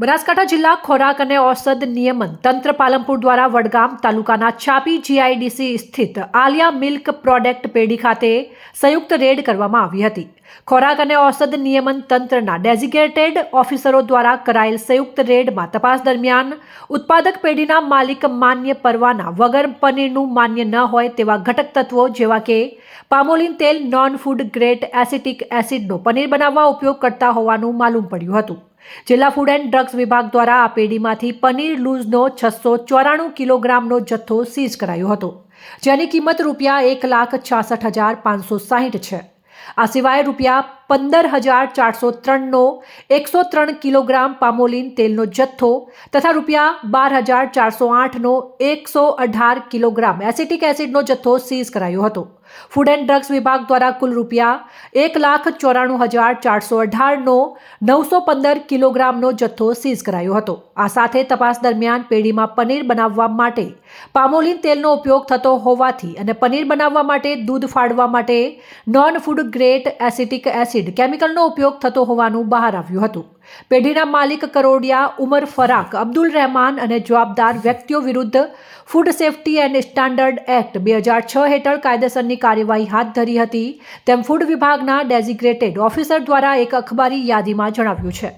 બનાસકાંઠા જિલ્લા ખોરાક અને ઔષધ નિયમન તંત્ર પાલનપુર દ્વારા વડગામ તાલુકાના છાપી જીઆઈડીસી સ્થિત આલિયા મિલ્ક પ્રોડક્ટ પેઢી ખાતે સંયુક્ત રેડ કરવામાં આવી હતી. ખોરાક અને ઔષધ નિયમન તંત્રના ડેઝિગેટેડ ઓફિસરો દ્વારા કરાયેલ સંયુક્ત રેડમાં તપાસ દરમિયાન ઉત્પાદક પેઢીના માલિક માન્ય પરવાના વગર પનીરનું માન્ય ન હોય તેવા ઘટક તત્વો જેવા કે પામોલિન તેલ નોન ફૂડ ગ્રેટ એસિટિક એસિડનો પનીર બનાવવા ઉપયોગ કરતા હોવાનું માલુમ પડ્યું હતું. જિલ્લા ફૂડ એન્ડ ડ્રગ્સ વિભાગ દ્વારા આ પેઢીમાંથી પનીર લૂઝનો છસો ચોરાણું કિલોગ્રામનો જથ્થો સીઝ કરાયો હતો, જેની કિંમત રૂપિયા એક લાખ છાસઠ હજાર પાંચસો સાહીઠ છે. આ સિવાય રૂપિયા પંદર હજાર ચારસો ત્રણનો એકસો ત્રણ કિલોગ્રામ પામોલિન તેલનો જથ્થો તથા રૂપિયા બાર હજાર ચારસો આઠનો એકસો અઢાર કિલોગ્રામ એસિટિક એસિડનો જથ્થો સીઝ કરાયો હતો. ફૂડ એન્ડ ડ્રગ્સ વિભાગ દ્વારા કુલ રૂપિયા એક લાખ ચોરાણું હજાર ચારસો અઢારનો નવસો પંદર કિલોગ્રામનો જથ્થો સીઝ કરાયો હતો. આ સાથે તપાસ દરમિયાન પેઢીમાં પનીર બનાવવા માટે પામોલિન તેલનો ઉપયોગ થતો હોવાથી અને પનીર બનાવવા માટે દૂધ ફાડવા માટે non food grade acetic acid કેમિકલનો ઉપયોગ થતો હોવાનું બહાર આવ્યું હતું. પેઢીના માલિક કરોડિયા ઉમર ફરાક, અબ્દુલ રહેમાન અને જવાબદાર વ્યક્તિઓ વિરુદ્ધ food safety and standard act બે હજાર છ હેઠળ કાયદેસરની કાર્યવાહી હાથ ધરી હતી તેમ ફૂડ વિભાગના ડેઝિગ્રેટેડ ઓફિસર દ્વારા એક અખબારી યાદીમાં જણાવ્યું છે.